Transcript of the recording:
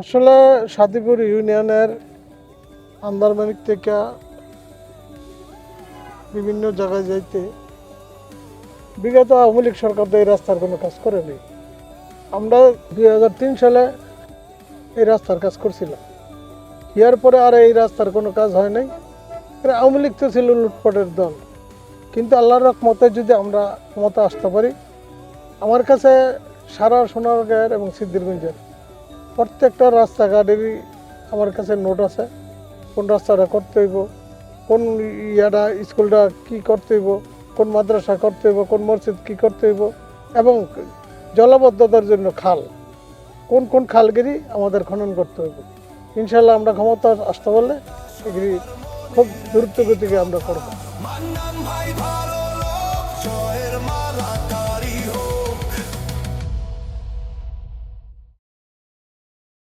আসলে সাদিপুর ইউনিয়নের আন্দারমানিক থেকে বিভিন্ন জায়গায় যাইতে বিগত আওয়ামী লীগ সরকার তো এই রাস্তার কোনো কাজ করেনি। আমরা দুই হাজার তিন সালে এই রাস্তার কাজ করছিলাম। ইয়ার পরে আর এই রাস্তার কোনো কাজ হয় নাই। আওয়ামী লীগ তো ছিল লুটপাটের দল। কিন্তু আল্লাহর রহমতে যদি আমরা ক্ষমতা আসতে পারি, আমার কাছে সারা সোনারগাঁয়ের এবং সিদ্ধিরগঞ্জের প্রত্যেকটা রাস্তাঘাটেরই আমার কাছে নোট আছে। কোন রাস্তাটা করতে হইব, কোন ইয়াটা, স্কুলটা কি করতে হইব, কোন মাদ্রাসা করতে হইব, কোন মসজিদ কি করতে হইব এবং জলাবদ্ধতার জন্য খাল। কোন কোন খালগিরি আমাদের খনন করতে হইব। ইনশাল্লাহ আমরা ক্ষমতা আসতে পারলে এগুলি খুব দ্রুত গতিকে আমরা করব।